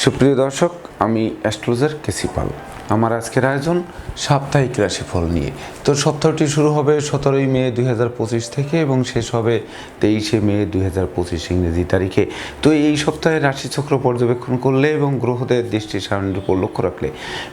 সুপ্রিয় দর্শক আমি অ্যাস্ট্রোলজার কেসিপাল আমার আজকের আয়োজন সাপ্তাহিক রাশিফল নিয়ে। তো সপ্তাহটি শুরু হবে সতেরোই মে দুই হাজার পঁচিশ থেকে এবং শেষ হবে তেইশে মে দুই হাজার পঁচিশ ইংরেজি তারিখে। তো এই সপ্তাহে রাশিচক্র পর্যবেক্ষণ করলে এবং গ্রহদের দৃষ্টি সারণীর উপর লক্ষ্য রাখলে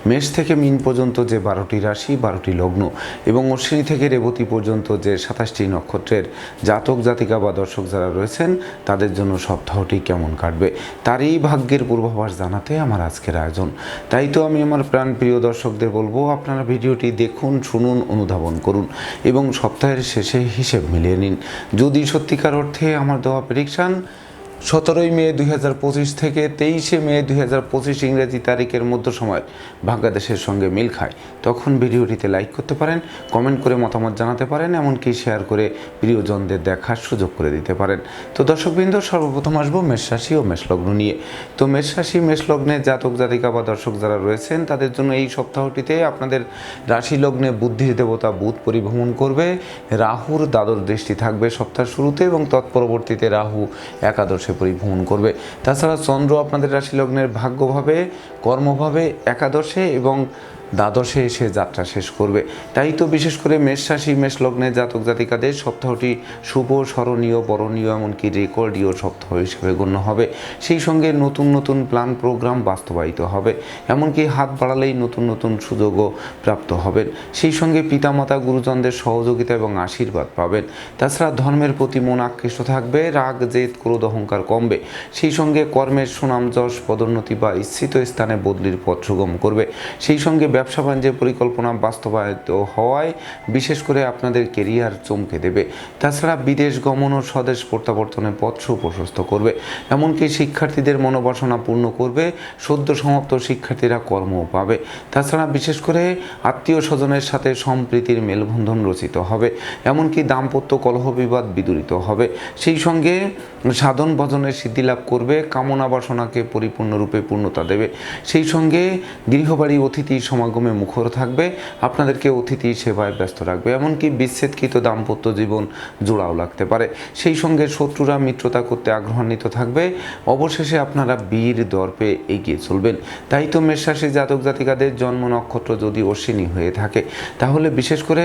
মেষ থেকে মিন পর্যন্ত যে বারোটি রাশি, বারোটি লগ্ন এবং অশ্বিনী থেকে রেবতী পর্যন্ত যে সাতাশটি নক্ষত্রের জাতক, জাতিকা বা দর্শক যারা রয়েছেন, তাদের জন্য সপ্তাহটি কেমন কাটবে, তারই ভাগ্যের পূর্বাভাস জানাতে আমার আজকের আয়োজন। তাই তো আমি আমার প্রাণপ্রিয় দর্শকদের বলব, আপনারা ভিডিওটি দেখুন, শুনুন, অনুধাবন করুন এবং সপ্তাহের শেষে হিসেব মিলিয়ে নিন। যদি সত্যিকার অর্থে আমার দেওয়া প্রেডিকশান সতেরোই মে দুই হাজার পঁচিশ থেকে তেইশে মে দুই হাজার পঁচিশ ইংরেজি তারিখের মধ্য সময় বাংলাদেশের সঙ্গে মিল খায়। তখন ভিডিওটিতে লাইক করতে পারেন কমেন্ট করে মতামত জানাতে পারেন, এমনকি শেয়ার করে প্রিয়জনদের দেখার সুযোগ করে দিতে পারেন। তো দর্শকবৃন্দ, সর্বপ্রথম আসব মেষ রাশি ও মেষলগ্ন নিয়ে। তো মেষ রাশি মেষলগ্নে জাতক, জাতিকা বা দর্শক যারা রয়েছেন, তাদের জন্য এই সপ্তাহটিতে আপনাদের রাশি লগ্নে বুদ্ধির দেবতা বুধ পরিভ্রমণ করবে। রাহুর দ্বাদশ দৃষ্টি থাকবে সপ্তাহ শুরুতে এবং তৎপরবর্তীতে রাহু একাদশে পরিভ্রমণ করবে। তাছাড়া চন্দ্র আপনাদের রাশি লগ্নের ভাগ্যভাবে কর্মভাবে একাদশে এবং দ্বাদশে এসে যাত্রা শেষ করবে। তাই তো বিশেষ করে মেষ রাশি, মেষ লগ্নের জাতক জাতিকাদের সপ্তাহটি শুভ, স্মরণীয়, বরণীয়, এমনকি রেকর্ডীয় সপ্তাহ হিসেবে গণ্য হবে। সেই সঙ্গে নতুন নতুন প্ল্যান, প্রোগ্রাম বাস্তবায়িত হবে। এমনকি হাত বাড়ালেই নতুন নতুন সুযোগও প্রাপ্ত হবেন। সেই সঙ্গে পিতামাতা, গুরুজনদের সহযোগিতা এবং আশীর্বাদ পাবেন। তাছাড়া ধর্মের প্রতি মন আকৃষ্ট থাকবে, রাগ, জেদ, ক্রোধ, অহংকার কমবে। সেই সঙ্গে কর্মের সুনাম, যশ, পদোন্নতি বা ইচ্ছিত স্থানে বদলির পথ সুগম করবে। সেই সঙ্গে ব্যবসা বাণিজ্যের পরিকল্পনা বাস্তবায়িত হওয়ায় বিশেষ করে আপনাদের কেরিয়ার চমকে দেবে। তাছাড়া বিদেশ গমন ও স্বদেশ প্রত্যাবর্তনের পথ সুপ্রশস্ত করবে। এমনকি শিক্ষার্থীদের মনোবাসনা পূর্ণ করবে, সদ্য সমাপ্ত শিক্ষার্থীরা কর্মও পাবে। তাছাড়া বিশেষ করে আত্মীয় স্বজনের সাথে সম্প্রীতির মেলবন্ধন রচিত হবে। এমনকি দাম্পত্য কলহ বিবাদ বিদূরিত হবে। সেই সঙ্গে সাধন ভজনের সিদ্ধি লাভ করবে, কামনা বাসনাকে পরিপূর্ণরূপে পূর্ণতা দেবে। সেই সঙ্গে গৃহবাড়ি অতিথি সমাগমে মুখর থাকবে, আপনাদেরকে অতিথি সেবায় ব্যস্ত রাখবে, এমনকি বিচ্ছেদকৃত দাম্পত্য জীবন জোড়াও লাগতে পারে। সেই সঙ্গে শত্রুরা মিত্রতা করতে আগ্রহান্বিত থাকবে, অবশেষে আপনারা বীর দর্পে এগিয়ে চলবেন। তাই তো মেষরাশি জাতক জাতিকাদের জন্ম নক্ষত্র যদি অশ্বিনী হয়ে থাকে, তাহলে বিশেষ করে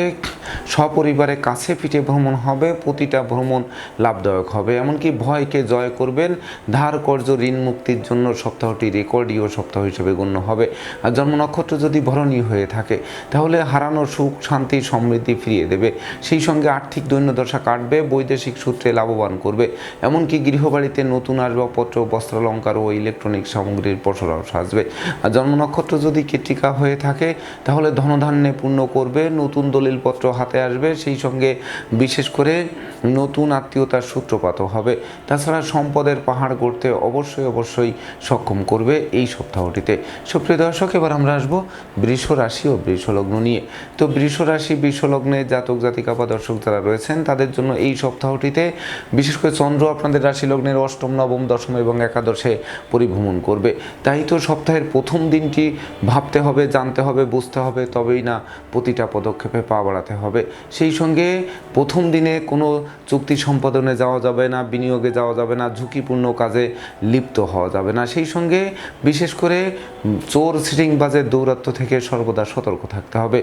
সপরিবারে কাছে পিঠে ভ্রমণ হবে, প্রতিটা ভ্রমণ লাভদায়ক হবে। এমনকি ভয়কে জয় করবেন, ধার কর্য ঋণ মুক্তির জন্য সপ্তাহটি রেকর্ডীয় সপ্তাহ হিসেবে গণ্য হবে। আর জন্ম নক্ষত্র যদি ভরণী হয়ে থাকে। তাহলে হারানোর সুখ, শান্তি, সমৃদ্ধি ফিরিয়ে দেবে। সেই সঙ্গে আর্থিক দৈন্যদশা কাটবে, বৈদেশিক সূত্রে লাভবান করবে। এমনকি গৃহবাড়িতে নতুন আসবাবপত্র, বস্ত্রালঙ্কার ও ইলেকট্রনিক সামগ্রীর পসরাও সাজবে। আর জন্ম নক্ষত্র যদি কৃত্রিকা হয়ে থাকে, তাহলে ধনধান্যে পূর্ণ করবে, নতুন দলিলপত্র হাতে আসবে। সেই সঙ্গে বিশেষ করে নতুন আত্মীয়তার সূত্রপাতও হবে। তাছাড়া সম্পদের পাহাড় গড়তে অবশ্যই অবশ্যই সক্ষম করবে এই সপ্তাহটিতে। সুপ্রিয় দর্শক, এবার আমরা আসব বৃষ রাশি ও বৃষ লগ্ন নিয়ে। তো বৃষ রাশি বৃষ লগ্নে জাতক, জাতিকা বা দর্শক যারা রয়েছেন, তাদের জন্য এই সপ্তাহটিতে বিশেষ করে চন্দ্র আপনাদের রাশি লগ্নের অষ্টম, নবম, দশম এবং একাদশে পরিভ্রমণ করবে। তাই তো সপ্তাহের প্রথম দিনটি ভাবতে হবে, জানতে হবে, বুঝতে হবে, তবেই না প্রতিটা পদক্ষেপে পা বাড়াতে হবে। সেই সঙ্গে প্রথম দিনে কোনো চুক্তি সম্পাদনে যাওয়া যাবে না, বিনিয়োগে যাওয়া যাবে না, ঝুঁকিপূর্ণ কাজে লিপ্ত হওয়া যাবে না। সেই সঙ্গে বিশেষ করে চোর সিটিংবাজের দৌরাত্ম থেকে সর্বদা সতর্ক থাকতে হবে।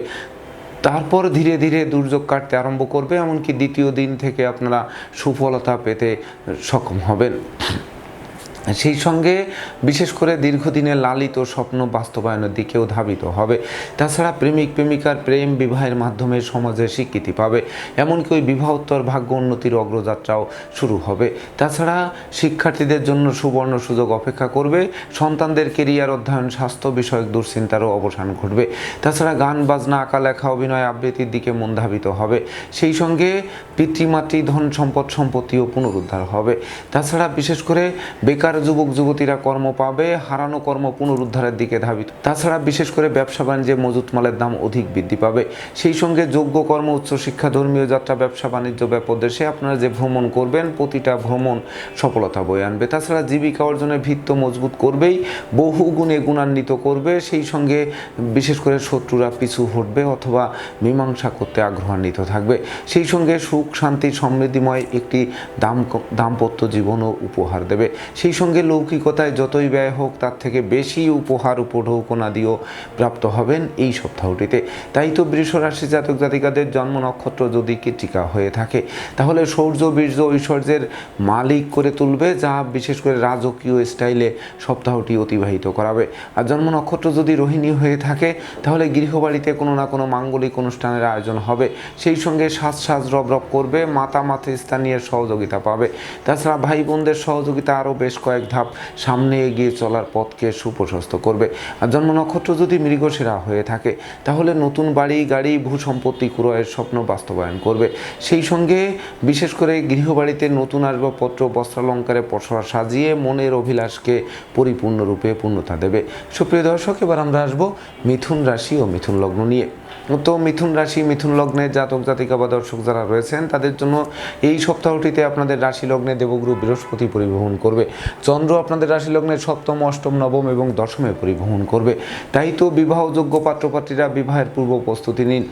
তারপর ধীরে ধীরে দুর্যোগ কাটতে আরম্ভ করবে, এমনকি দ্বিতীয় দিন থেকে আপনারা সুফলতা পেতে সক্ষম হবেন। সেই সঙ্গে বিশেষ করে দীর্ঘদিনের লালিত স্বপ্ন বাস্তবায়নের দিকেও ধাবিত হবে। তাছাড়া প্রেমিক প্রেমিকার প্রেম বিবাহের মাধ্যমে সমাজে স্বীকৃতি পাবে। এমনকি ওই বিবাহোত্তর ভাগ্য উন্নতির অগ্রযাত্রাও শুরু হবে। তাছাড়া শিক্ষার্থীদের জন্য সুবর্ণ সুযোগ অপেক্ষা করবে। সন্তানদের কেরিয়ার, অধ্যয়ন, স্বাস্থ্য বিষয়ক দুশ্চিন্তারও অবসান ঘটবে। তাছাড়া গান, বাজনা, আঁকা, লেখা, অভিনয় আবৃত্তির দিকে মন ধাবিত হবে। সেই সঙ্গে পিতৃমাতৃ ধন সম্পদ সম্পত্তিও পুনরুদ্ধার হবে। তাছাড়া বিশেষ করে বেকার যুবক, যুবতীরা কর্ম পাবে, হারানো কর্ম পুনরুদ্ধারের দিকে ধাবিত। তাছাড়া বিশেষ করে ব্যবসা বাণিজ্যে মজুত মালের দাম অধিক বৃদ্ধি পাবে। সেই সঙ্গে যোগ্য কর্ম উচ্চশিক্ষা ধর্মীয় যাত্রা, ব্যবসা বাণিজ্য ব্যাপদেশে আপনারা যে ভ্রমণ করবেন, প্রতিটা ভ্রমণ সফলতা বয়ে আনবে। তাছাড়া জীবিকা অর্জনের ভিত্ত মজবুত করবেই, বহু গুণে গুণান্বিত করবে। সেই সঙ্গে বিশেষ করে শত্রুরা পিছু হটবে অথবা মীমাংসা করতে আগ্রহান্বিত থাকবে। সেই সঙ্গে সুখ, শান্তি, সমৃদ্ধিময় একটি দাম, দাম্পত্য জীবনও উপহার দেবে। সেই সঙ্গে লৌকিকতায় যতই ব্যয় হোক, তার থেকে বেশি উপহার উপঢৌকনা প্রাপ্ত হবেন এই সপ্তাহটিতে। তাই তো বৃষ রাশি জাতক জাতিকাদের জন্ম নক্ষত্র যদি কীটিকা হয়ে থাকে, তাহলে সৌর্য, বীর্য, ঐশ্বর্যের মালিক করে তুলবে, যা বিশেষ করে রাজকীয় স্টাইলে সপ্তাহটি অতিবাহিত করাবে। আর জন্ম নক্ষত্র যদি রোহিণী হয়ে থাকে, তাহলে গৃহবাড়িতে কোনো না কোনো মাঙ্গলিক অনুষ্ঠানের আয়োজন হবে। সেই সঙ্গে সাজ সাজ রব রব করবে মাতা মাতৃ স্থানীয় সহযোগিতা পাবে। তাছাড়া ভাই বোনদের সহযোগিতা আরও বেশ কয়েক ধাপ সামনে এগিয়ে চলার পথকে সুপ্রশস্ত করবে। আর জন্ম নক্ষত্র যদি মৃগশিরা হয়ে থাকে, তাহলে নতুন বাড়ি, গাড়ি ভূ সম্পত্তি ক্রয়ের স্বপ্ন বাস্তবায়ন করবে। সেই সঙ্গে বিশেষ করে গৃহবাড়িতে নতুন আসবাবপত্র, বস্ত্রালঙ্কারে পসরা সাজিয়ে মনের অভিলাষকে পরিপূর্ণরূপে পূর্ণতা দেবে। সুপ্রিয় দর্শক, এবার আমরা আসব মিথুন রাশি ও মিথুন লগ্ন নিয়ে। তো মিথুন রাশি, মিথুন লগ্নের জাতক, জাতিকা বা দর্শক যারা রয়েছেন, তাদের জন্য এই সপ্তাহটিতে আপনাদের রাশি লগ্নে দেবগুরু বৃহস্পতি পরিবহন করবে। চন্দ্র আপনাদের রাশি লগ্নে সপ্তম, অষ্টম, নবম এবং দশমে পরিবহন করবে। তাই তো বিবাহযোগ্য পাত্রপাত্রীরা বিবাহের পূর্ব প্রস্তুতি নিন।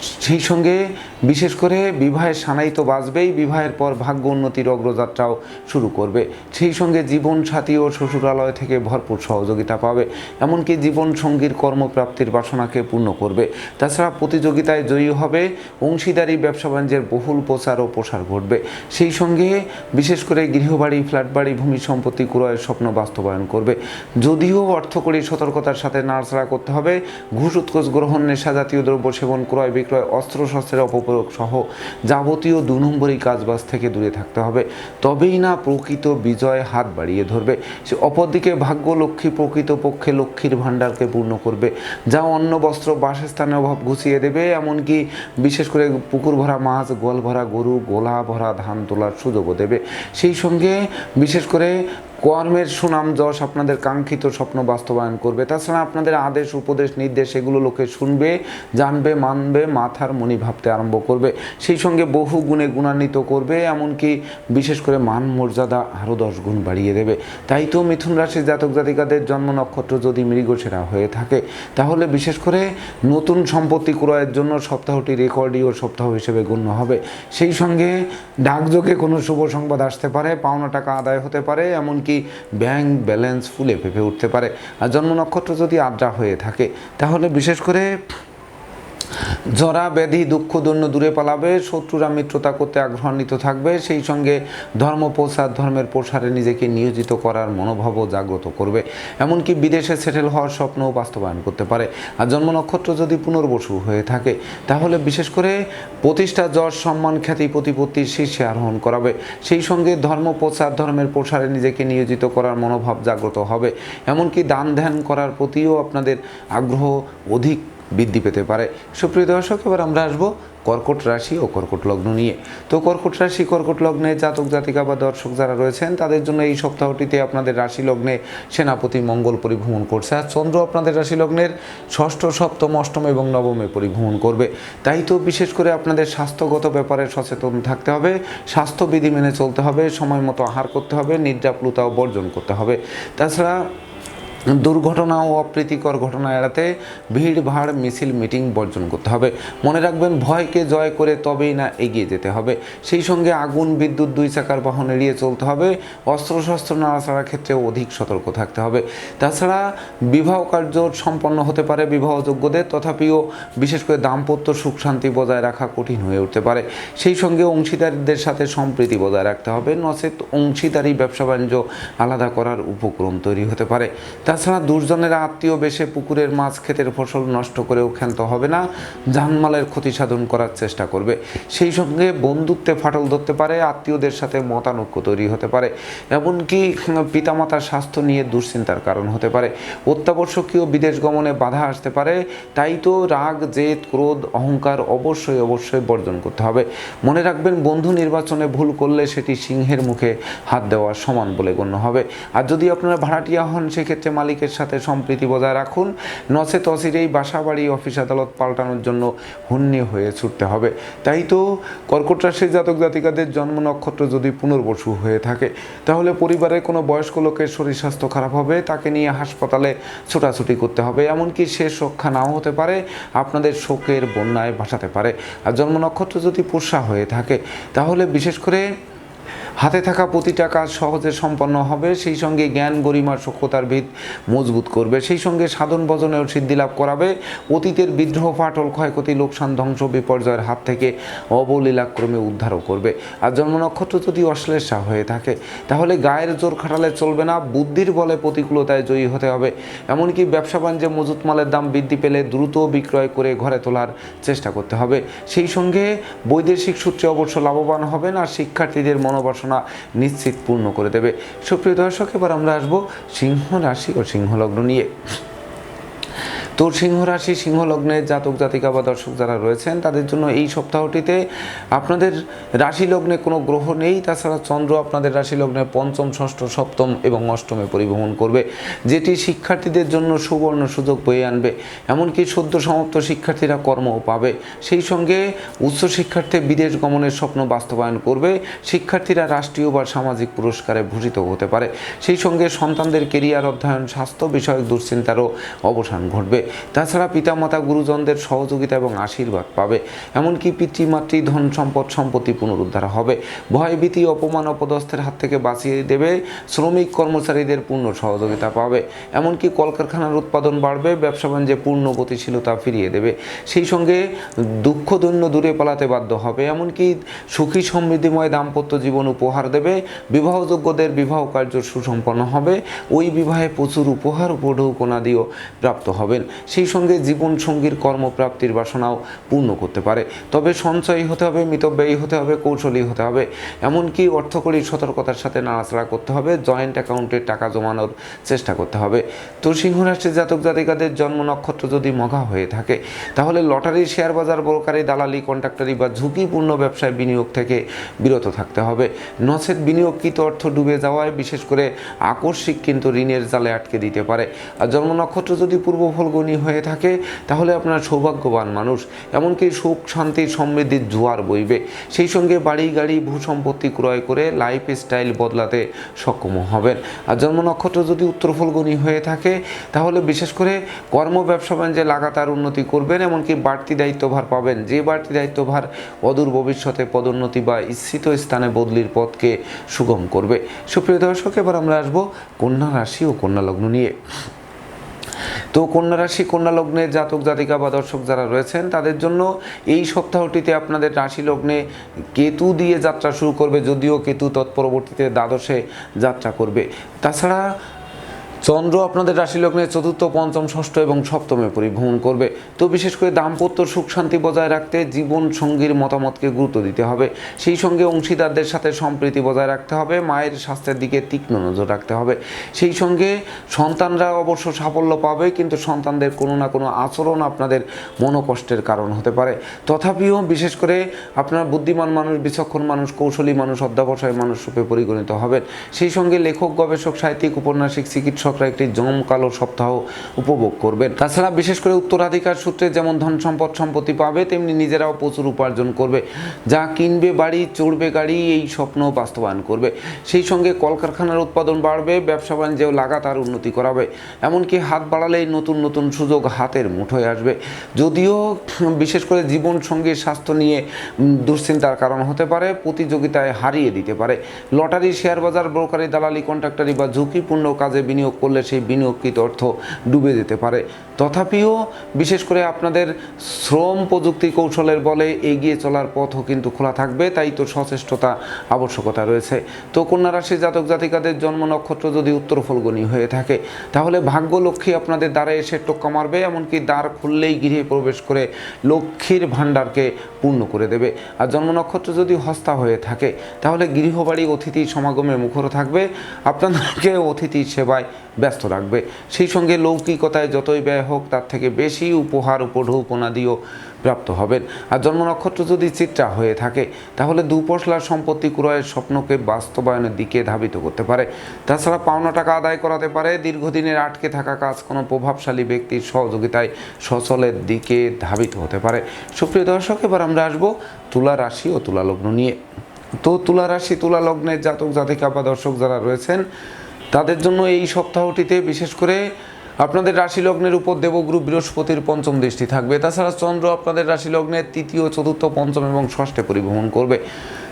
সেই সঙ্গে বিশেষ করে বিবাহের সানাই তো বাজবেই, বিবাহের পর ভাগ্য উন্নতির অগ্রযাত্রাও শুরু করবে। সেই সঙ্গে জীবন সাথী ও শ্বশুরালয় থেকে ভরপুর সহযোগিতা পাবে। এমনকি জীবন সঙ্গীর কর্মপ্রাপ্তির বাসনাকে পূর্ণ করবে। তাছাড়া প্রতিযোগিতায় জয়ী হবে, অংশীদারি, ব্যবসা বাণিজ্যের বহুল প্রচার ও প্রসার ঘটবে। সেই সঙ্গে বিশেষ করে গৃহবাড়ি ফ্ল্যাট বাড়ি ভূমি সম্পত্তি ক্রয়ের স্বপ্ন বাস্তবায়ন করবে। যদিও অর্থকরী সতর্কতার সাথে নাড়াচাড়া করতে হবে, ঘুষ উৎকোষ গ্রহণ, নেশা জাতীয় দ্রব্য সেবন, ক্রয় বিক্রয় অস্ত্রশস্ত্রের অপপ্রয়োগ সহ যাবতীয় দু নম্বরী কাজবাজ থেকে দূরে থাকতে হবে। তবেই না প্রকৃত বিজয় হাত বাড়িয়ে ধরবে। সে অপরদিকে ভাগ্য লক্ষ্মী প্রকৃত পক্ষে লক্ষ্মীর ভাণ্ডারকে পূর্ণ করবে। যা অন্ন, বস্ত্র, বাসস্থানের অভাব ঘুষিয়ে দেবে, এমনকি বিশেষ করে পুকুর ভরা মাছ, গোয়াল ভরা গরু, গোলা ভরা ধান তোলার সুযোগও দেবে। সেই সঙ্গে বিশেষ করে কর্মের সুনাম যশ আপনাদের কাঙ্ক্ষিত স্বপ্ন বাস্তবায়ন করবে। তাছাড়া আপনাদের আদেশ, উপদেশ, নির্দেশ এগুলো লোকে শুনবে, জানবে, মানবে, মাথার মনি ভাবতে আরম্ভ করবে। সেই সঙ্গে বহু গুণে গুণান্বিত করবে, এমনকি বিশেষ করে মান, মর্যাদা আরও দশ গুণ বাড়িয়ে দেবে। তাই তো মিথুন রাশির জাতক জাতিকাদের জন্ম নক্ষত্র যদি মৃগসেরা হয়ে থাকে, তাহলে বিশেষ করে নতুন সম্পত্তি ক্রয়ের জন্য সপ্তাহটি রেকর্ডীয় সপ্তাহ হিসেবে গণ্য হবে। সেই সঙ্গে ডাকযোগে কোনো শুভ সংবাদ আসতে পারে, পাওনা টাকা আদায় হতে পারে, এমনকি ব্যাংক ব্যালেন্স ফুলে ফেপে উঠতে পারে? আর জন্ম নক্ষত্র যদি আদ্রা হয়ে থাকে, তাহলে বিশেষ করে জরা, ব্যাধি, দুঃখ, দৈন্য দূরে পালাবে, শত্রুরা মিত্রতা করতে আগ্রহান্বিত থাকবে, সেই সঙ্গে ধর্ম প্রসার, ধর্মের প্রসারে নিজেকে নিয়োজিত করার মনোভাবও জাগ্রত করবে। এমনকি বিদেশে সেটেল হওয়ার স্বপ্নও বাস্তবায়ন করতে পারে। আর জন্ম নক্ষত্র যদি পুনর্বসু হয়ে থাকে, তাহলে বিশেষ করে প্রতিষ্ঠা, যশ, সম্মান, খ্যাতি প্রতিপত্তির শীর্ষে আরোহণ করাবে। সেই সঙ্গে ধর্ম প্রচার ধর্মের প্রসারে নিজেকে নিয়োজিত করার মনোভাব জাগ্রত হবে। এমনকি দান ধ্যান করার প্রতিও আপনাদের আগ্রহ অধিক বৃদ্ধি পেতে পারে। সুপ্রিয় দর্শক, এবার আমরা আসব কর্কট রাশি ও কর্কট লগ্ন নিয়ে। তো কর্কট রাশি, কর্কট লগ্নে জাতক, জাতিকা বা দর্শক যারা রয়েছেন, তাদের জন্য এই সপ্তাহটিতে আপনাদের রাশি লগ্নে সেনাপতি মঙ্গল পরিভ্রমণ করছে। আর চন্দ্র আপনাদের রাশি লগ্নের ষষ্ঠ, সপ্তম, অষ্টম এবং নবমে পরিভ্রমণ করবে। তাই তো বিশেষ করে আপনাদের স্বাস্থ্যগত ব্যাপারে সচেতন থাকতে হবে, স্বাস্থ্যবিধি মেনে চলতে হবে, সময় মতো আহার করতে হবে নিদ্রাপ্লুতাও বর্জন করতে হবে। তাছাড়া দুর্ঘটনা ও অপ্রীতিকর ঘটনা এড়াতে ভিড় ভাড় মিছিল মিটিং বর্জন করতে হবে। মনে রাখবেন, ভয়কে জয় করে তবেই না এগিয়ে যেতে হবে। সেই সঙ্গে আগুন, বিদ্যুৎ, দুই চাকার বাহন এড়িয়ে চলতে হবে। অস্ত্রশস্ত্র নাড়াচাড়ার ক্ষেত্রে অধিক সতর্ক থাকতে হবে। তাছাড়া বিবাহ কার্য সম্পন্ন হতে পারে বিবাহযোগ্যদের। তথাপিও বিশেষ করে দাম্পত্য সুখ শান্তি বজায় রাখা কঠিন হয়ে উঠতে পারে। সেই সঙ্গে অংশীদারদের সাথে সম্প্রীতি বজায় রাখতে হবে। নচেত অংশীদারি, ব্যবসা বাণিজ্য আলাদা করার উপক্রম তৈরি হতে পারে। তাছাড়া দুর্জনের আত্মীয় বেশে পুকুরের মাছ ক্ষেতের ফসল নষ্ট করেও ক্ষান্ত হবে না, জানমালের ক্ষতি সাধন করার চেষ্টা করবে। সেই সঙ্গে বন্ধুত্বে ফাটল ধরতে পারে, আত্মীয়দের সাথে মতানৈক্য তৈরি হতে পারে। এমনকি পিতামাতার স্বাস্থ্য নিয়ে দুশ্চিন্তার কারণ হতে পারে। অত্যাবশ্যকীয় বিদেশ গমনে বাধা আসতে পারে, তাই তো রাগ, জেদ, ক্রোধ, অহংকার অবশ্যই অবশ্যই বর্জন করতে হবে। মনে রাখবেন, বন্ধু নির্বাচনে ভুল করলে সেটি সিংহের মুখে হাত দেওয়ার সমান বলে গণ্য হবে। আর যদি আপনারা ভাড়াটিয়া হন, সেক্ষেত্রে মালিকের সাথে সম্প্রীতি বজায় রাখুন। নচেত অচিরেই বাসা বাড়ি অফিস আদালত পাল্টানোর জন্য হুন্নি হয়ে ছুটতে হবে। তাই তো কর্কট রাশির জাতক জাতিকাদের জন্ম নক্ষত্র যদি পুনর্বসু হয়ে থাকে, তাহলে পরিবারের কোনো বয়স্ক লোকের শরীর স্বাস্থ্য খারাপ হবে, তাকে নিয়ে হাসপাতালে ছোটাছুটি করতে হবে। এমনকি শেষ রক্ষা নাও হতে পারে, আপনাদের শোকের বন্যায় ভাসাতে পারে। আর জন্ম নক্ষত্র যদি পোষা হয়ে থাকে, তাহলে বিশেষ করে হাতে থাকা প্রতিটা কাজ সহজে সম্পন্ন হবে, সেই সঙ্গে জ্ঞান গরিমার সক্ষতার ভিত মজবুত করবে, সেই সঙ্গে সাধন ভজনেও সিদ্ধি লাভ করাবে, অতীতের বিদ্রোহ, ফাটল, ক্ষয়ক্ষতি, লোকসান, ধ্বংস, বিপর্যয়ের হাত থেকে অবলীলাক্রমে উদ্ধারও করবে। আর জন্ম নক্ষত্র যদি অশ্লেষা হয়ে থাকে, তাহলে গায়ের জোর খাটালে চলবে না, বুদ্ধির বলে প্রতিকূলতায় জয়ী হতে হবে। এমনকি ব্যবসা বাণিজ্যে মজুত মালের দাম বৃদ্ধি পেলে দ্রুত বিক্রয় করে ঘরে তোলার চেষ্টা করতে হবে। সেই সঙ্গে বৈদেশিক সূত্রে অবশ্য লাভবান হবেন, আর শিক্ষার্থীদের মনোবাসনা নিশ্চিত পূর্ণ করে দেবে। সুপ্রিয় দর্শক, এবার আমরা আসব সিংহ রাশি ও সিংহলগ্ন নিয়ে। তো সিংহ রাশি, সিংহ লগ্নের জাতক, জাতিকা বা দর্শক যারা রয়েছেন, তাদের জন্য এই সপ্তাহটিতে আপনাদের রাশি লগ্নে কোনো গ্রহ নেই। তাছাড়া চন্দ্র আপনাদের রাশি লগ্নে পঞ্চম, ষষ্ঠ, সপ্তম এবং অষ্টমে পরিভ্রমণ করবে, যেটি শিক্ষার্থীদের জন্য সুবর্ণ সুযোগ বয়ে আনবে। এমনকি সদ্য সমাপ্ত শিক্ষার্থীরা কর্মও পাবে। সেই সঙ্গে উচ্চ শিক্ষার্থে বিদেশ গমনের স্বপ্ন বাস্তবায়ন করবে। শিক্ষার্থীরা রাষ্ট্রীয় বা সামাজিক পুরস্কারে ভূষিত হতে পারে। সেই সঙ্গে সন্তানদের কেরিয়ার অধ্যয়ন, স্বাস্থ্য বিষয়ক দুশ্চিন্তারও অবসান ঘটবে। তাছাড়া পিতামাতা গুরুজনদের সহযোগিতা এবং আশীর্বাদ পাবে। এমনকি পিতৃমাতৃ ধন সম্পদ সম্পত্তি পুনরুদ্ধার হবে। ভয়ভীতি, অপমান, অপদস্থের হাত থেকে বাঁচিয়ে দেবে শ্রমিক কর্মচারীদের পূর্ণ সহযোগিতা পাবে। এমনকি কলকারখানার উৎপাদন বাড়বে, ব্যবসা বাণিজ্যে পূর্ণ গতিশীলতা ফিরিয়ে দেবে। সেই সঙ্গে দুঃখ দৈন্য দূরে পালাতে বাধ্য হবে। এমনকি সুখী সমৃদ্ধিময় দাম্পত্য জীবন উপহার দেবে। বিবাহযোগ্যদের বিবাহ কার্য সুসম্পন্ন হবে। ওই বিবাহে প্রচুর উপহার উপঢৌকনাদিও প্রাপ্ত হবেন। সেই সঙ্গে জীবন সঙ্গীর কর্মপ্রাপ্তির বাসনাও পূর্ণ করতে পারে। তবে সঞ্চয়ী হতে হবে, মিতব্যয়ী হতে হবে, কৌশলী হতে হবে। এমনকি অর্থকরী সতর্কতার সাথে নাড়াচাড়া করতে হবে, জয়েন্ট অ্যাকাউন্টে টাকা জমানোর চেষ্টা করতে হবে। তো সিংহ রাশির জাতক জাতিকাদের জন্ম নক্ষত্র যদি মঘা হয়ে থাকে, তাহলে লটারি, শেয়ার বাজার ব্রোকারি দালালি, কন্ট্রাক্টারি বা ঝুঁকিপূর্ণ ব্যবসায় বিনিয়োগ থেকে বিরত থাকতে হবে। নচেত বিনিয়োগকৃত অর্থ ডুবে যাওয়ায় বিশেষ করে আকস্মিক কিন্তু ঋণের জালে আটকে দিতে পারে। আর জন্ম নক্ষত্র যদি পূর্ব ফলগুনি হয়ে থাকে, তাহলে আপনার সৌভাগ্যবান মানুষ। এমনকি সুখ, শান্তি সমৃদ্ধির জোয়ার বইবে। সেই সঙ্গে বাড়ি, গাড়ি, ভূ সম্পত্তি ক্রয় করে লাইফ স্টাইল বদলাতে সক্ষম হবেন। আর জন্ম নক্ষত্র যদি উত্তর ফলগুনি হয়ে থাকে, তাহলে বিশেষ করে কর্ম, ব্যবসা, বাণিজ্যে লাগাতার উন্নতি করবেন, এমনকি বাড়তি দায়িত্বভার পাবেন। যে বাড়তি দায়িত্বভার অদূর ভবিষ্যতে পদোন্নতি বা ইচ্ছিত স্থানে বদলির পথকে সুগম করবে। সুপ্রিয় দর্শক, এবার আমরা আসব কন্যা রাশি ও কন্যা লগ্ন নিয়ে। তো কন্যা রাশি, কন্যা লগ্নের জাতক, জাতিকা বা দর্শক যারা রয়েছেন, তাদের জন্য এই সপ্তাহটিতে আপনাদের রাশি লগ্নে কেতু দিয়ে যাত্রা শুরু করবে, যদিও কেতু তৎপরবর্তীতে দ্বাদশে যাত্রা করবে। তাছাড়া চন্দ্র আপনাদের রাশি লগ্নে চতুর্থ, পঞ্চম, ষষ্ঠ এবং সপ্তমে পরিভ্রমণ করবে। তো বিশেষ করে দাম্পত্য সুখ শান্তি বজায় রাখতে জীবন সঙ্গীর মতামতকে গুরুত্ব দিতে হবে। সেই সঙ্গে অংশীদারদের সাথে সম্প্রীতি বজায় রাখতে হবে, মায়ের স্বাস্থ্যের দিকে তীক্ষ্ণ নজর রাখতে হবে। সেই সঙ্গে সন্তানরা অবশ্য সাফল্য পাবে, কিন্তু সন্তানদের কোনো না কোনো আচরণ আপনাদের মনোকষ্টের কারণ হতে পারে। তথাপিও বিশেষ করে আপনার বুদ্ধিমান মানুষ, বিচক্ষণ মানুষ, কৌশলী মানুষ, অধ্যাবসায় মানুষ রূপে পরিগণিত হবেন। সেই সঙ্গে লেখক, গবেষক, সাহিত্যিক, উপন্যাসিক চিকিৎসকরা একটি জমকালো সপ্তাহ উপভোগ করবেন। তাছাড়া বিশেষ করে উত্তরাধিকার সূত্রে যেমন ধন সম্পদ সম্পত্তি পাবে, তেমনি নিজেরাও প্রচুর উপার্জন করবে। যা কিনবে, বাড়ি, চড়বে গাড়ি, এই স্বপ্ন বাস্তবায়ন করবে। সেই সঙ্গে কলকারখানার উৎপাদন বাড়বে, ব্যবসা বাণিজ্যেও লাগাতার উন্নতি করাবে। এমনকি হাত বাড়ালেই নতুন নতুন সুযোগ হাতের মুঠোয় আসবে। যদিও বিশেষ করে জীবন সঙ্গীর স্বাস্থ্য নিয়ে দুশ্চিন্তার কারণ হতে পারে, প্রতিযোগিতায় হারিয়ে দিতে পারে। লটারি শেয়ার বাজার ব্রোকারি দালালি, কন্ট্রাক্টারি বা ঝুঁকিপূর্ণ কাজে বিনিয়োগ করলে সেই বিনিয়োগকৃত অর্থ ডুবে যেতে পারে। তথাপিও বিশেষ করে আপনাদের শ্রম প্রযুক্তি কৌশলের বলে এগিয়ে চলার পথও কিন্তু খোলা থাকবে, তাই তো সচেষ্টতা, আবশ্যকতা রয়েছে। তো কন্যা রাশি জাতক জাতিকাদের জন্ম নক্ষত্র যদি উত্তর ফলগনি হয়ে থাকে, তাহলে ভাগ্য লক্ষ্মী আপনাদের দ্বারে এসে টোক্কা মারবে, এমনকি দ্বার খুললেই গৃহে প্রবেশ করে লক্ষ্মীর ভাণ্ডারকে পূর্ণ করে দেবে। আর জন্ম নক্ষত্র যদি হস্তা হয়ে থাকে, তাহলে গৃহবাড়ি অতিথি সমাগমে মুখর থাকবে। আপনাদেরকে অতিথি সেবায় ব্যস্ত রাখবে। সেই সঙ্গে লৌকিকতায় যতই ব্যয় হোক, তার থেকে বেশি উপহার উপঢৌকনাদিও প্রাপ্ত হবেন। আর জন্ম নক্ষত্র যদি চিত্রা হয়ে থাকে, তাহলে দুপশলার সম্পত্তি ক্রয়ের স্বপ্নকে বাস্তবায়নের দিকে ধাবিত করতে পারে। তাছাড়া পাওনা টাকা আদায় করাতে পারে। দীর্ঘদিনের আটকে থাকা কাজ কোনো প্রভাবশালী ব্যক্তির সহযোগিতায় সচলের দিকে ধাবিত হতে পারে। সুপ্রিয় দর্শক, এবার আমরা আসব তুলা রাশি ও তুলা লগ্ন নিয়ে। তো তুলা রাশি, তুলা লগ্নের জাতক জাতিকা বা দর্শক যারা রয়েছেন তাদের জন্য এই সপ্তাহটিতে বিশেষ করে আপনাদের রাশি লগ্নের উপর দেবগুরু বৃহস্পতির পঞ্চম দৃষ্টি থাকবে। তাছাড়া চন্দ্র আপনাদের রাশি লগ্নের তৃতীয়, চতুর্থ, পঞ্চম এবং ষষ্ঠে পরিভ্রমণ করবে।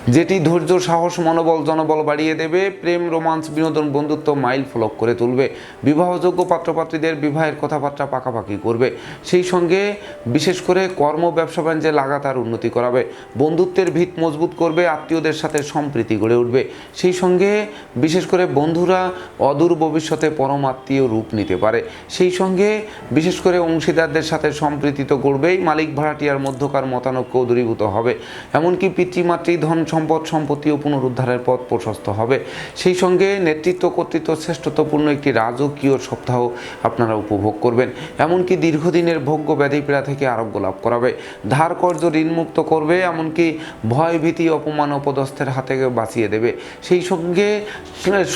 যেটি ধৈর্য, সাহস, মনোবল, জনবল বাড়িয়ে দেবে, প্রেম, রোমান্স, বিনোদন, বন্ধুত্ব মাইল ফলক করে তুলবে, বিবাহযোগ্য পাত্রপাত্রীদের বিবাহের কথাবার্তা পাকাপাকি করবে। সেই সঙ্গে বিশেষ করে কর্ম ব্যবসা বাণিজ্যে লাগাতার উন্নতি করাবে, বন্ধুত্বের ভিত মজবুত করবে, আত্মীয়দের সাথে সম্প্রীতি গড়ে উঠবে। সেই সঙ্গে বিশেষ করে বন্ধুরা অদূর ভবিষ্যতে পরম আত্মীয় রূপ নিতে পারে। সেই সঙ্গে বিশেষ করে অংশীদারদের সাথে সম্প্রীতি তো করবেই মালিক ভাড়াটিয়ার মধ্যকার মতানৈক্য দূরীভূত হবে। এমনকি পিতৃমাতৃ ধন সম্পদ সম্পত্তি ও পুনরুদ্ধারের পথ প্রশস্ত হবে। সেই সঙ্গে নেতৃত্ব কর্তৃত্ব শ্রেষ্ঠত্বপূর্ণ একটি রাজকীয় সপ্তাহ আপনারা উপভোগ করবেন। এমনকি দীর্ঘদিনের ভোগ্য ব্যাধিপীড়া থেকে আরোগ্য লাভ করাবে। ধার কর্য ঋণমুক্ত করবে, এমনকি ভয়, ভীতি, অপমান, অপদস্থের হাতে বাঁচিয়ে দেবে। সেই সঙ্গে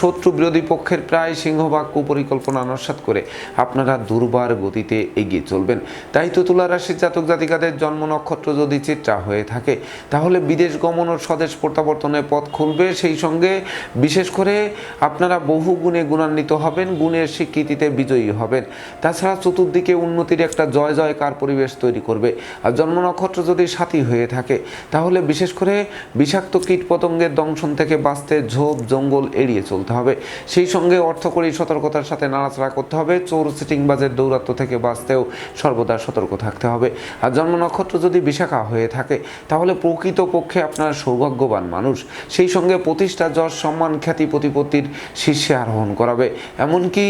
শত্রু বিরোধী পক্ষের প্রায় সিংহভাগ কুপরিকল্পনা নস্বাত করে আপনারা দুর্বার গতিতে এগিয়ে চলবেন। তাই তো তুলা রাশির জাতক জাতিকাদের জন্ম নক্ষত্র যদি চিত্রা হয়ে থাকে, তাহলে বিদেশ গমন ও স্বদেশ প্রত্যাবর্তনের পথ খুলবে। সেই সঙ্গে বিশেষ করে আপনারা বহু গুণে গুণান্বিত হবেন, গুণের স্বীকৃতিতে বিজয়ী হবেন। তাছাড়া চতুর্দিকে উন্নতির একটা জয় জয়কার পরিবেশ তৈরি করবে। আর জন্ম নক্ষত্র যদি সাথী হয়ে থাকে, তাহলে বিশেষ করে বিষাক্ত কীট পতঙ্গের দংশন থেকে বাঁচতে ঝোপ, জঙ্গল এড়িয়ে চলতে হবে। সেই সঙ্গে অর্থকরী সতর্কতার সাথে নাড়াচাড়া করতে হবে। চোর সিটিংবাজের দৌরাত্ম থেকে বাঁচতেও সর্বদা সতর্ক থাকতে হবে। আর জন্ম নক্ষত্র যদি বিশাখা হয়ে থাকে, তাহলে প্রকৃত পক্ষে আপনার সৌভাগ্যবান মানুষ। সেই সঙ্গে প্রতিষ্ঠা, যশ, সম্মান, খ্যাতি, প্রতিপত্তির শীর্ষে আরোহণ করাবে। এমনকি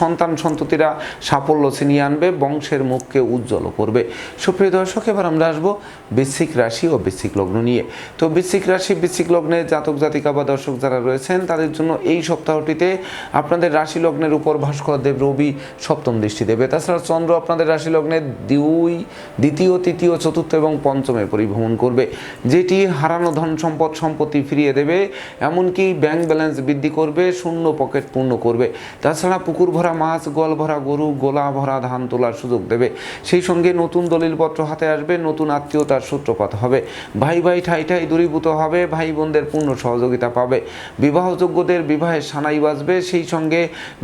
সন্তান সন্ততিরা সাফল্য ছিনিয়ে আনবে, বংশের মুখকে উজ্জ্বল করবে। সুপ্রিয় দর্শক, এবার আমরা আসব বৃশ্চিক রাশি ও বৃশ্চিক লগ্ন নিয়ে। তো বৃশ্চিক রাশি, বৃশ্চিক লগ্নে জাতক, জাতিকা বা দর্শক যারা রয়েছেন, তাদের জন্য এই সপ্তাহটিতে আপনাদের রাশি লগ্নের উপর ভাস্কর দেব, রবি, সপ্তম দৃষ্টি দেবে। তাছাড়া চন্দ্র আপনাদের রাশি লগ্নে দুই, দ্বিতীয়, তৃতীয়, চতুর্থ এবং পঞ্চমে পরিভ্রমণ করবে, যেটি হারানো ধন সম্পদ সম্পত্তি ফিরিয়ে দেবে, এমনকি ব্যাংক ব্যালেন্স বৃদ্ধি করবে, শূন্য পকেট পূর্ণ করবে। তাছাড়া পুকুর ভরা মাছ গোয়াল ভরা গরু, গোলা ভরা ধান তোলার সুযোগ দেবে। সেই সঙ্গে নতুন দলিলপত্র হাতে আসবে, নতুন আত্মীয়তার সূত্রপাত হবে। ভাই ভাই ঠাই ঠাই দূরীভূত হবে, ভাই বোনদের পূর্ণ সহযোগিতা পাবে। বিবাহযোগ্যদের বিবাহের সানাই বাজবে, সেই সঙ্গে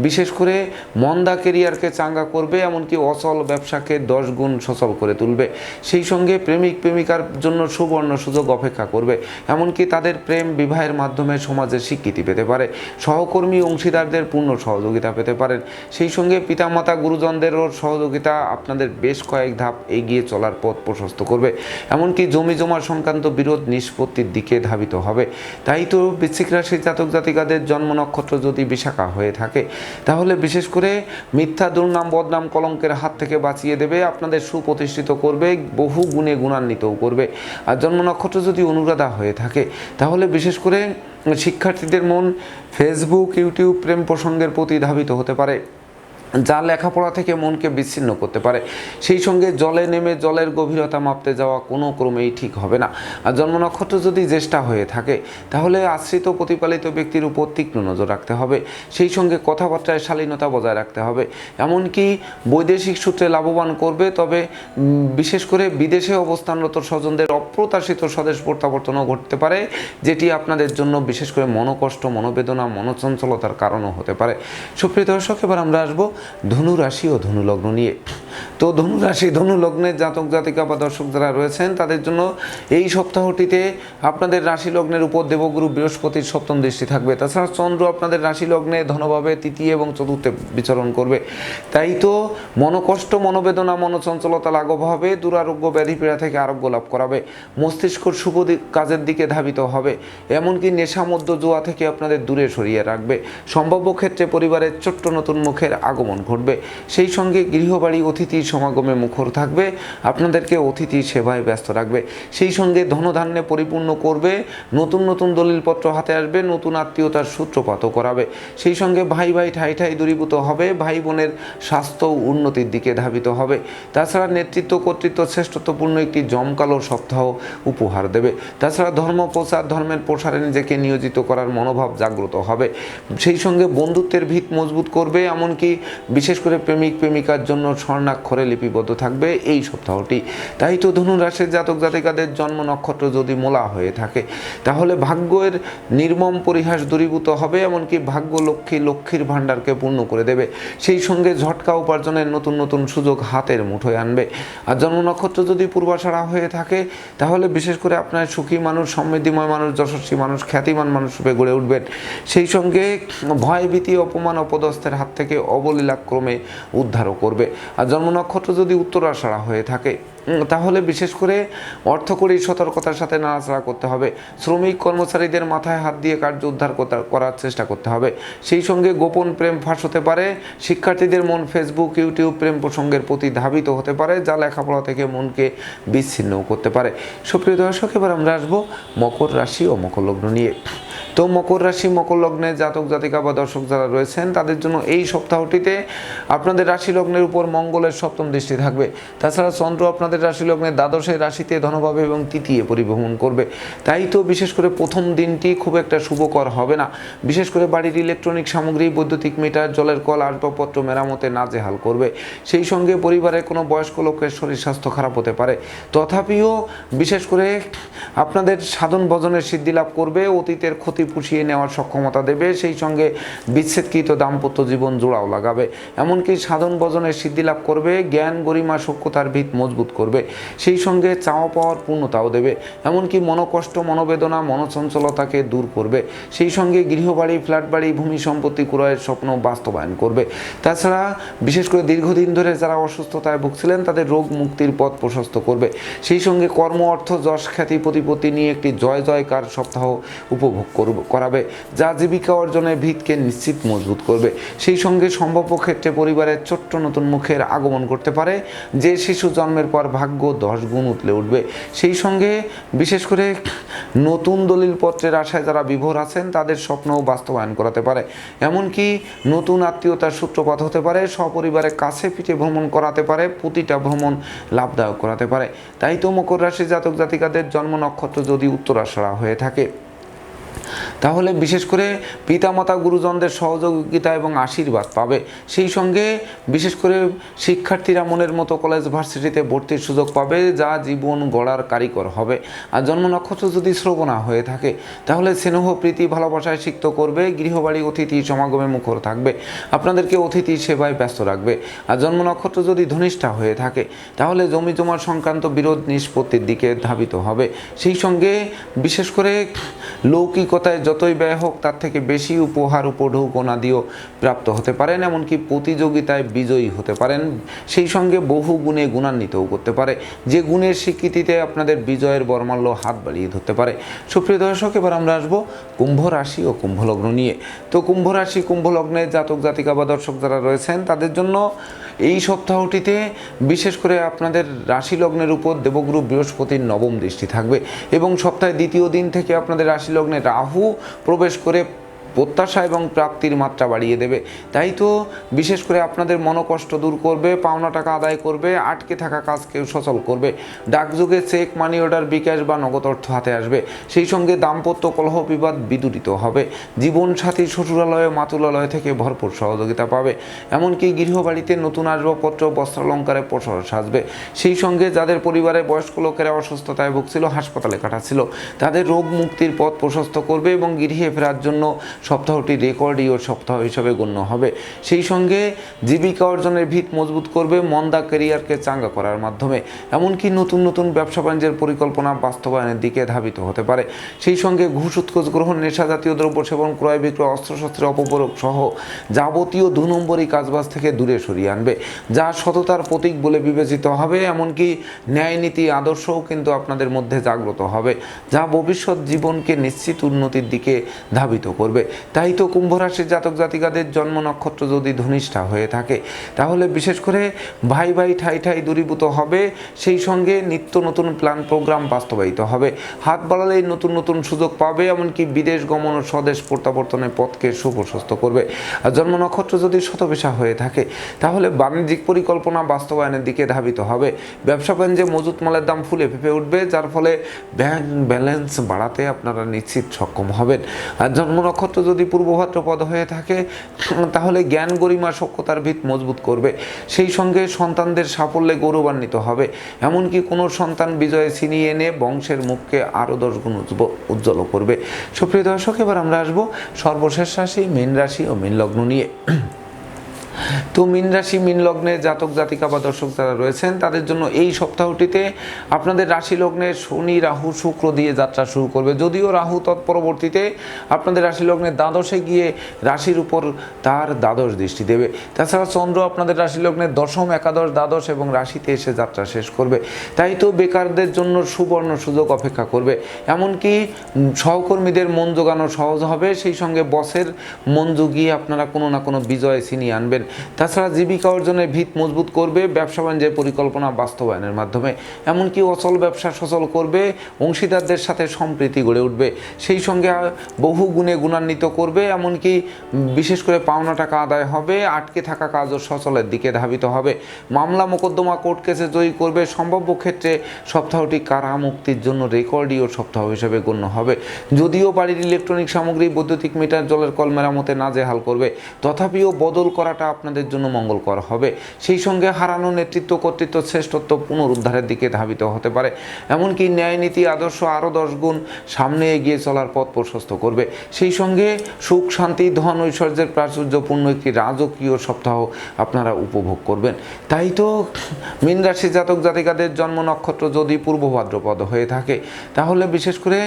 বিশেষ করে মন্দা কেরিয়ারকে চাঙ্গা করবে, এমনকি অচল ব্যবসাকে দশ গুণ সচল করে তুলবে। সেই সঙ্গে প্রেমিক, প্রেমিকার জন্য সুবর্ণ সুযোগ অপেক্ষা করবে। এমনকি তাদের প্রেম বিবাহের মাধ্যমে সমাজে স্বীকৃতি পেতে পারে। সহকর্মী অংশীদারদের পূর্ণ সহযোগিতা পেতে পারেন। সেই সঙ্গে পিতামাতা, গুরুজনদেরও সহযোগিতা আপনাদের বেশ কয়েক ধাপ এগিয়ে চলার পথ প্রশস্ত করবে। এমনকি জমি জমা সংক্রান্ত বিরোধ নিষ্পত্তির দিকে ধাবিত হবে। তাই তো বৃশ্চিক রাশির জাতক জাতিকাদের জন্ম নক্ষত্র যদি বিশাখা হয়ে থাকে, তাহলে বিশেষ করে মিথ্যা, দুর্নাম, বদনাম কলঙ্কের হাত থেকে বাঁচিয়ে দেবে, আপনাদের সুপ্রতিষ্ঠিত করবে, বহু গুণে গুণান্বিতও করবে। আর জন্ম নক্ষত্র যদি অনুরাধা হয়ে থাকে। তাহলে বিশেষ করে শিক্ষার্থীদের মন ফেসবুক ইউটিউব প্রেম প্রসঙ্গের প্রতি ধাবিত হতে পারে। যা লেখাপড়া থেকে মনকে বিচ্ছিন্ন করতে পারে। সেই সঙ্গে জলে নেমে জলের গভীরতা মাপতে যাওয়া কোনো ক্রমেই ঠিক হবে না। আর জন্ম নক্ষত্র যদি জ্যেষ্ঠা হয়ে থাকে, তাহলে আশ্রিত প্রতিপালিত ব্যক্তির উপর তীক্ষ্ণ নজর রাখতে হবে। সেই সঙ্গে কথাবার্তায় শালীনতা বজায় রাখতে হবে। এমনকি বৈদেশিক সূত্রে লাভবান করবে, তবে বিশেষ করে বিদেশে অবস্থানরত স্বজনদের অপ্রত্যাশিত স্বদেশ প্রত্যাবর্তনও ঘটতে পারে, যেটি আপনাদের জন্য বিশেষ করে মনোকষ্ট, মনোবেদনা, মনোচঞ্চলতার কারণও হতে পারে। সুপ্রিয় দর্শক, এবার আমরা আসব ধনু রাশি ও ধনু লগ্ন নিয়ে। তো ধনু রাশি ধনু লগ্নের জাতক, জাতিকা বা দর্শক যারা রয়েছেন, তাদের জন্য এই সপ্তাহটিতে আপনাদের রাশি লগ্নের উপর দেবগুরু বৃহস্পতির সপ্তম দৃষ্টি থাকবে। তাছাড়া চন্দ্র আপনাদের রাশি লগ্নে ধনভাবে তৃতীয় এবং চতুর্থে বিচরণ করবে। তাই তো মনোকষ্ট, মনোবেদনা, মনোচঞ্চলতা, লাঘব হবে দুরারোগ্য ব্যাধি পীড়া থেকে আরোগ্য লাভ করাবে। মস্তিষ্ক শুভ কাজের দিকে ধাবিত হবে। এমনকি নেশা মধ্য জোয়া থেকে আপনাদের দূরে সরিয়ে রাখবে। সম্ভাব্য ক্ষেত্রে পরিবারের ছোট্ট নতুন মুখের আগমন ঘটবে। সেই সঙ্গে গৃহবাড়ি অতিথি সমাগমে মুখর থাকবে। আপনাদেরকে অতিথি সেবায় ব্যস্ত রাখবে। সেই সঙ্গে ধনধান্যে পরিপূর্ণ করবে। নতুন নতুন দলিলপত্র হাতে আসবে। নতুন আত্মীয়তার সূত্রপাতও করাবে। সেই সঙ্গে ভাই ভাই ঠাই ঠাই দূরীভূত হবে। ভাই বোনের স্বাস্থ্য উন্নতির দিকে ধাবিত হবে। তাছাড়া নেতৃত্ব কর্তৃত্ব শ্রেষ্ঠত্বপূর্ণ একটি জমকালো সপ্তাহ উপহার দেবে। তাছাড়া ধর্ম প্রচার, ধর্মের প্রসারে নিজেকে নিয়োজিত করার মনোভাব জাগ্রত হবে। সেই সঙ্গে বন্ধুত্বের ভিত মজবুত করবে। এমনকি বিশেষ করে প্রেমিক প্রেমিকার জন্য স্বর্ণাক্ষরে লিপিবদ্ধ থাকবে এই সপ্তাহটি। তাই তো ধনুরাশির জাতক জাতিকাদের জন্ম নক্ষত্র যদি মোলা হয়ে থাকে, তাহলে ভাগ্যের নির্মম পরিহাস দূরীভূত হবে, এমনকি ভাগ্য লক্ষ্মী লক্ষ্মীর ভাণ্ডারকে পূর্ণ করে দেবে। সেই সঙ্গে ঝটকা উপার্জনের নতুন নতুন সুযোগ হাতের মুঠোয় আনবে। আর জন্ম নক্ষত্র যদি পূর্বাশারা হয়ে থাকে, তাহলে বিশেষ করে আপনার সুখী মানুষ, সমৃদ্ধিময় মানুষ, যশস্বী মানুষ, খ্যাতিমান মানুষ রূপে গড়ে উঠবেন। সেই সঙ্গে ভয় ভীতি, অপমান, অপদস্থের হাত থেকে অবলীলাক্রমে উদ্ধারও করবে। আর জন্ম নক্ষত্র যদি উত্তরাশারা হয়ে থাকে তাহলে বিশেষ করে অর্থকরী সতর্কতার সাথে নাড়াচাড়া করতে হবে। শ্রমিক কর্মচারীদের মাথায় হাত দিয়ে কার্য উদ্ধার করার চেষ্টা করতে হবে। সেই সঙ্গে গোপন প্রেম ফাঁস হতে পারে। শিক্ষার্থীদের মন ফেসবুক ইউটিউব প্রেম প্রসঙ্গের প্রতি ধাবিত হতে পারে, যা লেখাপড়া থেকে মনকে বিচ্ছিন্নও করতে পারে। সুপ্রিয় দর্শক, এবার আমরা আসব মকর রাশি ও মকর লগ্ন নিয়ে। তো মকর রাশি, মকর লগ্নে জাতক, জাতিকা বা দর্শক যারা রয়েছেন, তাদের জন্য এই সপ্তাহটিতে আপনাদের রাশি লগ্নের উপর মঙ্গলের সপ্তম দৃষ্টি থাকবে। তাছাড়া চন্দ্র আপনাদের রাশি লগ্নের দ্বাদশের রাশিতে ধনভাবে এবং তৃতীয় পরিভ্রমণ করবে। তাই তো বিশেষ করে প্রথম দিনটি খুব একটা শুভকর হবে না। বিশেষ করে বাড়ির ইলেকট্রনিক সামগ্রী, বৈদ্যুতিক মিটার, জলের কল, আসবাবপত্র মেরামতে নাজেহাল করবে। সেই সঙ্গে পরিবারের কোনো বয়স্ক লোকের শরীর স্বাস্থ্য খারাপ হতে পারে। তথাপিও বিশেষ করে আপনাদের সাধন ভজনের সিদ্ধি লাভ করবে, অতীতের ক্ষতি পুষিয়ে নেওয়ার সক্ষমতা দেবে, সেই সঙ্গে বিচ্ছেদকৃত দাম্পত্য জীবন জোড়াও লাগাবে। এমনকি সাধন ভজনের সিদ্ধি লাভ করবে, জ্ঞান, গরিমা সক্ষতার ভিত মজবুত করবে। সেই সঙ্গে চাওয়া পাওয়ার পূর্ণতাও দেবে। এমনকি মনোকষ্ট, মনোবেদনা, মনোচঞ্চলতাকে দূর করবে। সেই সঙ্গে গৃহবাড়ি ফ্ল্যাট বাড়ি ভূমি সম্পত্তি ক্রয়ের স্বপ্ন বাস্তবায়ন করবে। তাছাড়া বিশেষ করে দীর্ঘদিন ধরে যারা অসুস্থতায় ভুগছিলেন, তাদের রোগ মুক্তির পথ প্রশস্ত করবে। সেই সঙ্গে কর্ম, অর্থ, যশ, খ্যাতি, প্রতিপত্তি নিয়ে একটি জয়, জয়কার সপ্তাহ উপভোগ করব। করাবে, যা জীবিকা অর্জনের ভিতকে নিশ্চিত মজবুত করবে। সেই সঙ্গে সম্ভাব্য ক্ষেত্রে পরিবারের ছোট্ট নতুন মুখের আগমন করতে পারে। যে শিশু জন্মের পর ভাগ্য দশ গুণ উতলে উঠবে। সেই সঙ্গে বিশেষ করে নতুন দলিলপত্রের আশায় যারা বিভোর আছেন, তাদের স্বপ্নও বাস্তবায়ন করাতে পারে। এমনকি নতুন আত্মীয়তার সূত্রপাত হতে পারে সপরিবারে কাছে পিঠে ভ্রমণ করাতে পারে, প্রতিটা ভ্রমণ লাভদায়ক করাতে পারে। তাই তো মকর রাশি জাতক জাতিকাদের জন্ম নক্ষত্র যদি উত্তরাশরা হয়ে থাকে। তাহলে বিশেষ করে পিতামাতা গুরুজনদের সহযোগিতা এবং আশীর্বাদ পাবে। সেই সঙ্গে বিশেষ করে শিক্ষার্থীরা মনের মতো কলেজ ভার্সিটিতে ভর্তির সুযোগ পাবে, যা জীবন গড়ার কারিগর হবে। আর জন্ম নক্ষত্র যদি শ্রবণা হয়ে থাকে, তাহলে স্নেহ, প্রীতি, ভালোবাসায় সিক্ত করবে, গৃহবাড়ি, অতিথি, সমাগমে মুখর থাকবে। আপনাদেরকে অতিথি সেবায় ব্যস্ত রাখবে। আর জন্ম নক্ষত্র যদি ধনিষ্ঠা হয়ে থাকে, তাহলে জমি জমা সংক্রান্ত বিরোধ নিষ্পত্তির দিকে ধাবিত হবে। সেই সঙ্গে বিশেষ করে লৌকিকতায় যতই ব্যয় হোক, তার থেকে বেশি উপহার, উপঢৌকনা দিয়েও প্রাপ্ত হতে পারেন, এমনকি প্রতিযোগিতায় বিজয়ী হতে পারেন। সেই সঙ্গে বহু গুণে গুণান্বিতও করতে পারে। যে গুণের স্বীকৃতিতে আপনাদের বিজয়ের বর্মাল্য হাত বাড়িয়ে ধরতে পারে। সুপ্রিয় দর্শক, এবার আমরা আসব কুম্ভ রাশি ও কুম্ভলগ্ন নিয়ে। তো কুম্ভ রাশি, কুম্ভ লগ্নের জাতক, জাতিকা বা দর্শক যারা রয়েছেন, তাদের জন্য এই সপ্তাহটিতে বিশেষ করে আপনাদের রাশি লগ্নের উপর দেবগুরু বৃহস্পতির নবম দৃষ্টি থাকবে এবং সপ্তাহের দ্বিতীয় দিন থেকে আপনাদের রাশি লগ্নে রাহু প্রবেশ করে প্রত্যাশা এবং প্রাপ্তির মাত্রা বাড়িয়ে দেবে। তাই তো বিশেষ করে আপনাদের মনোকষ্ট দূর করবে, পাওনা টাকা আদায় করবে, আটকে থাকা কাজকে সচল করবে। ডাকযোগে চেক মানি অর্ডার বিকাশ বা নগদ অর্থ হাতে আসবে। সেই সঙ্গে দাম্পত্য কলহ বিবাদ বিদূরিত হবে। জীবনসাথী শ্বশুরালয়, মাতুলালয় থেকে ভরপুর সহযোগিতা পাবে। এমনকি গৃহবাড়িতে নতুন আসবাবপত্র, বস্ত্রালঙ্কারে প্রসার সাজবে। সেই সঙ্গে যাদের পরিবারে বয়স্ক লোকেরা অসুস্থতায় ভুগছিল, হাসপাতালে কাটাচ্ছিল, তাদের রোগ মুক্তির পথ প্রশস্ত করবে এবং গৃহে ফেরার জন্য সপ্তাহটি রেকর্ডীয় সপ্তাহ হিসাবে গণ্য হবে। সেই সঙ্গে জীবিকা অর্জনের ভিত মজবুত করবে মন্দা ক্যারিয়ারকে চাঙ্গা করার মাধ্যমে। এমনকি নতুন নতুন ব্যবসা বাণিজ্যের পরিকল্পনা বাস্তবায়নের দিকে ধাবিত হতে পারে। সেই সঙ্গে ঘুষ উৎকোচ গ্রহণ, নেশা জাতীয় দ্রব্য সেবন, ক্রয় বিক্রয় অস্ত্রশস্ত্রের অপপ্রয়োগ সহ যাবতীয় দু নম্বরই কাজবাজ থেকে দূরে সরিয়ে আনবে। যা সততার প্রতীক বলে বিবেচিত হবে, এমনকি ন্যায় নীতি আদর্শও কিন্তু আপনাদের মধ্যে জাগ্রত হবে, যা ভবিষ্যৎ জীবনকে নিশ্চিত উন্নতির দিকে ধাবিত করবে। তাই তো কুম্ভ রাশির জাতক জাতিকাদের জন্ম নক্ষত্র যদি ধনিষ্ঠা হয়ে থাকে, তাহলে বিশেষ করে ভাই ভাই ঠাই ঠাই দূরীভূত হবে, সেই সঙ্গে নিত্য নতুন প্ল্যান প্রোগ্রাম বাস্তবায়িত হবে। হাত বাড়ালেই নতুন নতুন সুযোগ পাবে, এমনকি বিদেশ গমন ও স্বদেশ প্রত্যাবর্তনের পথকে সুপ্রশস্ত করবে। আর জন্ম নক্ষত্র যদি শতপেশা হয়ে থাকে, তাহলে বাণিজ্যিক পরিকল্পনা বাস্তবায়নের দিকে ধাবিত হবে। ব্যবসা বাণিজ্যে মজুত মালের দাম ফুলে ফেপে উঠবে, যার ফলে ব্যাংক ব্যালেন্স বাড়াতে আপনারা নিশ্চিত সক্ষম হবেন। আর জন্ম নক্ষত্র নক্ষত্র যদি পূর্বভাত্র পদ হয়ে থাকে, তাহলে জ্ঞান গরিমা সক্ষতার ভিত মজবুত করবে। সেই সঙ্গে সন্তানদের সাফল্যে গৌরবান্বিত হবে। এমনকি কোনো সন্তান বিজয়ে ছিনিয়ে এনে বংশের মুখকে আরও দশ গুণ উজ্জ্ব- উজ্জ্বল করবে। সুপ্রিয় দর্শক, এবার আমরা আসব সর্বশেষ রাশি, মীন রাশি ও মীন লগ্ন নিয়ে। তো মিন রাশি, মীন লগ্নে জাতক, জাতিকা বা দর্শক যারা রয়েছেন, তাদের জন্য এই সপ্তাহটিতে আপনাদের রাশি লগ্নে শনি, রাহু, শুক্র দিয়ে যাত্রা শুরু করবে। যদিও রাহু তৎপরবর্তীতে আপনাদের রাশি লগ্নে দ্বাদশে গিয়ে রাশির উপর তার দ্বাদশ দৃষ্টি দেবে। তাছাড়া চন্দ্র আপনাদের রাশি লগ্নের দশম, একাদশ, দ্বাদশ এবং রাশিতে এসে যাত্রা শেষ করবে। তাই তো বেকারদের জন্য সুবর্ণ সুযোগ অপেক্ষা করবে। এমনকি সহকর্মীদের মন জোগানো সহজ হবে। সেই সঙ্গে বসের মন জুগিয়ে আপনারা কোনো না কোনো বিজয় ছিনিয়ে আনবেন। তাছাড়া জীবিকা অর্জনের ভিত মজবুত করবে, ব্যবসা বাণিজ্যের পরিকল্পনা বাস্তবায়নের মাধ্যমে। এমনকি অচল ব্যবসা সচল করবে, অংশীদারদের সাথে সম্প্রীতি গড়ে উঠবে। সেই সঙ্গে বহু গুণে গুণান্বিত করবে, এমনকি বিশেষ করে পাওনা টাকা আদায় হবে, আটকে থাকা কাজও সচলের দিকে ধাবিত হবে। মামলা মোকদ্দমা কোর্ট কেসে জয়ী করবে, সম্ভাব্য ক্ষেত্রে সপ্তাহটি কারা মুক্তির জন্য রেকর্ডীয় সপ্তাহ হিসেবে গণ্য হবে। যদিও বাড়ির ইলেকট্রনিক সামগ্রী, বৈদ্যুতিক মিটার, জলের কল মেরামতে নাজেহাল করবে, তথাপিও বদল করাটা আপনাদের জন্য মঙ্গলকর হবে। সেই সঙ্গে হারানো নেতৃত্ব, কর্তৃত্ব, শ্রেষ্ঠত্ব পুনরুদ্ধারের দিকে ধাবিত হতে পারে। এমনকি ন্যায় নীতি, আদর্শ আরও দশ গুণ সামনে এগিয়ে চলার পথ প্রশস্ত করবে। সেই সঙ্গে সুখ, শান্তি, ধন, ঐশ্বর্যের প্রাচুর্যপূর্ণ একটি রাজকীয় সপ্তাহ আপনারা উপভোগ করবেন। তাই তো মীন রাশি জাতক জাতিকাদের জন্ম নক্ষত্র যদি পূর্ব ভাদ্রপদ হয়ে থাকে, তাহলে বিশেষ করে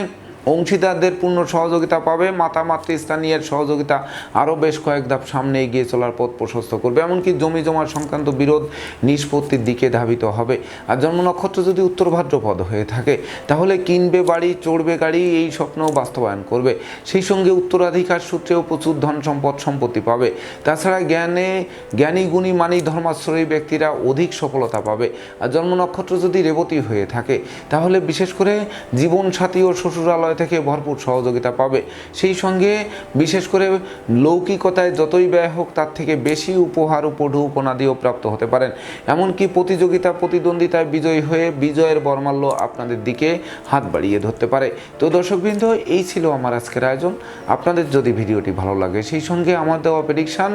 অংশীদারদের পূর্ণ সহযোগিতা পাবে। মাতা মাতৃস্থানীয়ের সহযোগিতা আরও বেশ কয়েক ধাপ সামনে এগিয়ে চলার পথ প্রশস্ত করবে। এমনকি জমি জমার সংক্রান্ত বিরোধ নিষ্পত্তির দিকে ধাবিত হবে। আর জন্ম নক্ষত্র যদি উত্তর ভাদ্রপদ হয়ে থাকে, তাহলে কিনবে বাড়ি, চড়বে গাড়ি, এই স্বপ্ন বাস্তবায়ন করবে। সেই সঙ্গে উত্তরাধিকার সূত্রেও প্রচুর ধন সম্পদ সম্পত্তি পাবে। তাছাড়া জ্ঞানে, জ্ঞানী গুণী মানি ধর্মাশ্রয়ী ব্যক্তিরা অধিক সফলতা পাবে। আর জন্ম নক্ষত্র যদি রেবতী হয়ে থাকে, তাহলে বিশেষ করে জীবনসাথী ও শ্বশুরালয় থেকে ভরপুর সহযোগিতা পাবে। সেই সঙ্গে বিশেষ করে লৌকিকতায় যতই ব্যয় হোক, তার থেকে বেশি উপহার উপঢু উপনাদিও প্রাপ্ত হতে পারেন। এমনকি প্রতিযোগিতা, প্রতিদ্বন্দ্বিতায় বিজয়ী হয়ে বিজয়ের বর্মাল্য আপনাদের দিকে হাত বাড়িয়ে ধরতে পারে। তো দর্শকবৃন্দ, এই ছিল আমার আজকের আয়োজন। আপনাদের যদি ভিডিওটি ভালো লাগে, সেই সঙ্গে আমার দেওয়া প্রেডিকশান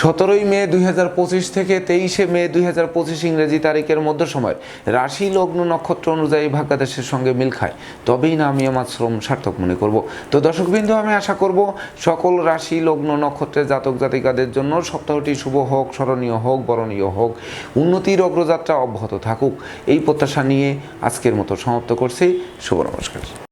সতেরোই মে দুই হাজার পঁচিশ থেকে তেইশে মে দুই হাজার পঁচিশ ইংরেজি তারিখের মধ্য সময় রাশি লগ্ন নক্ষত্র অনুযায়ী ভাগ্যাদেশের সঙ্গে মিল খায়। তবেই না আমি আমার শ্রম সার্থক মনে করব। তো দর্শকবৃন্দ, আমি আশা করব সকল রাশি লগ্ন নক্ষত্রের জাতক জাতিকাদের জন্য সপ্তাহটি শুভ হোক, স্মরণীয় হোক, বরণীয় হোক, উন্নতির অগ্রযাত্রা অব্যাহত থাকুক। এই প্রত্যাশা নিয়ে আজকের মতো সমাপ্ত করছি। শুভ নমস্কার।